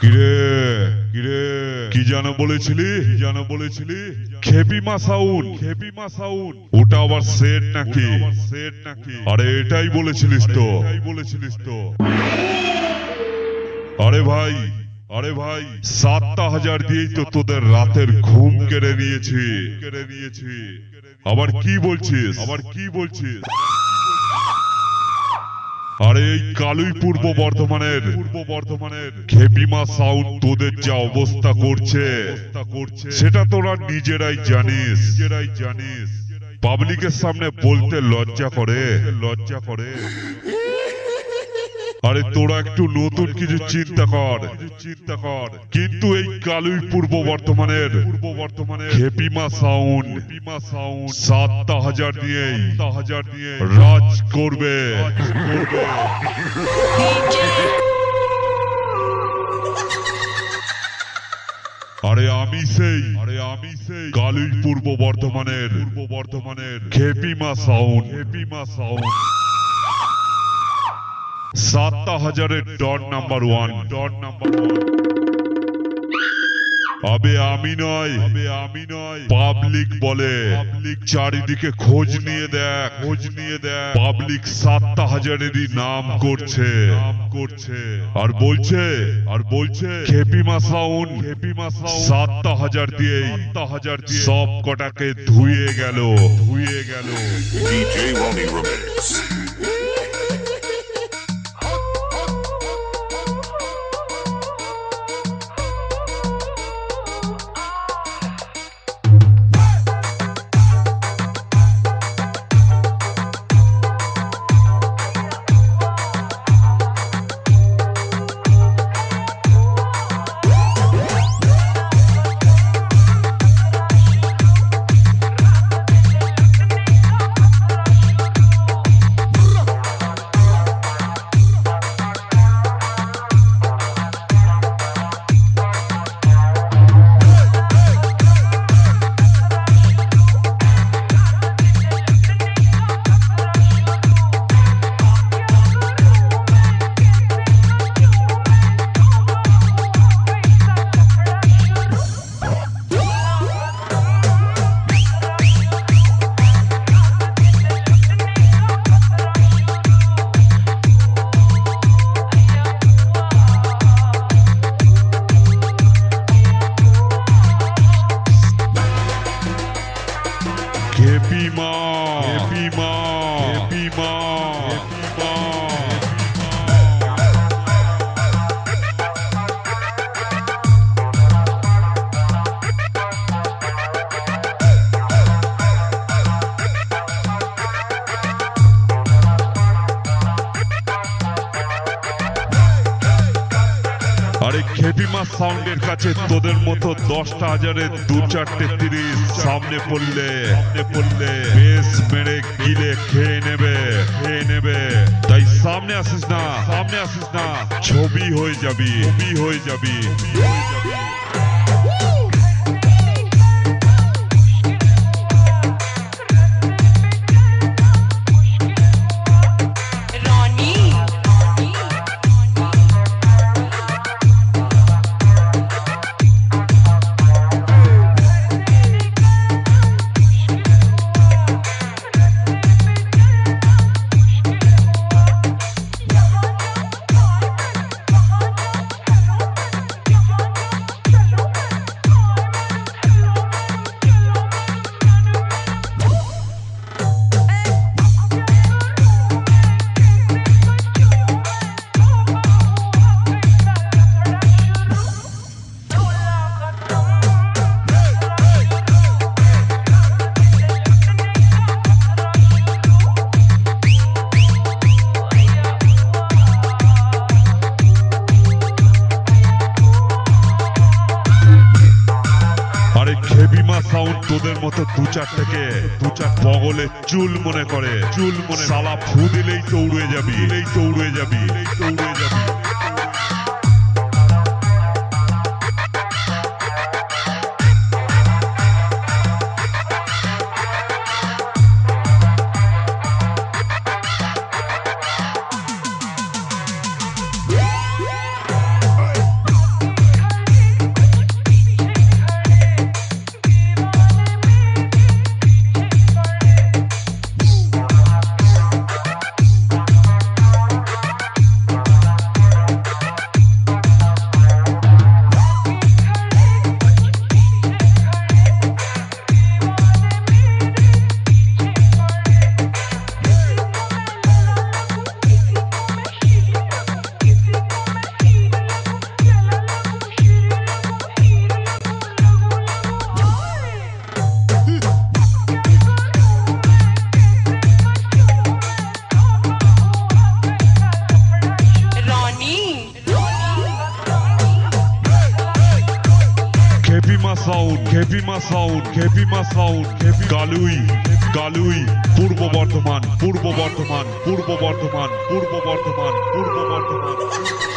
কিরে? কিরে কি বলেছিলি বলেছিলি? খেপি মাসাউন খেপি মাসাউন ওটা আবার সেট নাকি? সেট নাকি? আরে এটাই বলেছিলিস তো। এটাই বলেছিলিস তো। আরে ভাই আরে ভাই সাতটা হাজার দিয়েই তো তোদের রাতের ঘুম কেড়ে নিয়েছি। কেড়ে নিয়েছি। আবার কি বলছিস? আবার কি বলছিস? আরে, এই কালুই পূর্ব বর্ধমানের। পূর্ব বর্ধমানের খেপিমা সাউন্ড তোদের যা অবস্থা করছে, সেটা তোরা নিজেরাই জানিস নিজেরাই জানিস। পাবলিকের সামনে বলতে লজ্জা করে। লজ্জা করে। আরে, তোরা একটু নতুন কিছু চিন্তা কর। চিন্তা কর কিন্তু এই কালুই পূর্ব বর্ধমানের পূর্ব বর্ধমানের হেপিমা সাউন্ড হেপিমা সাউন্ড সাতটা হাজার দিয়েই হাজার দিয়ে রাজ করবে। আরে, আমি সেই আরে আমি সেই কালুই পূর্ব বর্ধমানের পূর্ব বর্ধমানের খেপিমা সাউন্ড খেপিমা সাউন্ড চারিদিকে খোঁজ নিয়ে দেখ খোঁজ নিয়ে দেখ। পাবলিক সাতটা হাজারেরই নাম করছে। নাম করছে আর বলছে আর বলছে, খেপিমা সাউন্ড। খেপিমা সাউন্ড সাতটা হাজার দিয়ে সাতটা হাজার দিয়ে সব কটাকে ধুয়ে গেল। ধুয়ে গেল। DJ Ronnie Remix. খেপিমা সাউন্ডের কাছে তোদের মতো দশটা হাজারের দু চারটে তিরিশ সামনে পড়লে পড়লে বেশ মেরে গিলে খেয়ে নেবে খেয়ে নেবে। তাই সামনে আসিস না, সামনে আসিস না। ছবি হয়ে যাবি, ছবি হয়ে যাবি হয়ে যাবি। তোদের মতো দু চারটাকে, দু চার বগলে চুল মনে করে, চুল মনে সালা ফু দিলেই উড়ে যাবি এই উড়ে যাবি এই তো উড়ে মাসাউদ ঘেপি মাসাউদ ঘেপি মাসাউদ ঘেপি গালুই গালুই। পূর্ব বর্ধমান পূর্ব বর্ধমান পূর্ব বর্ধমান পূর্ব বর্ধমান পূর্ব বর্ধমান।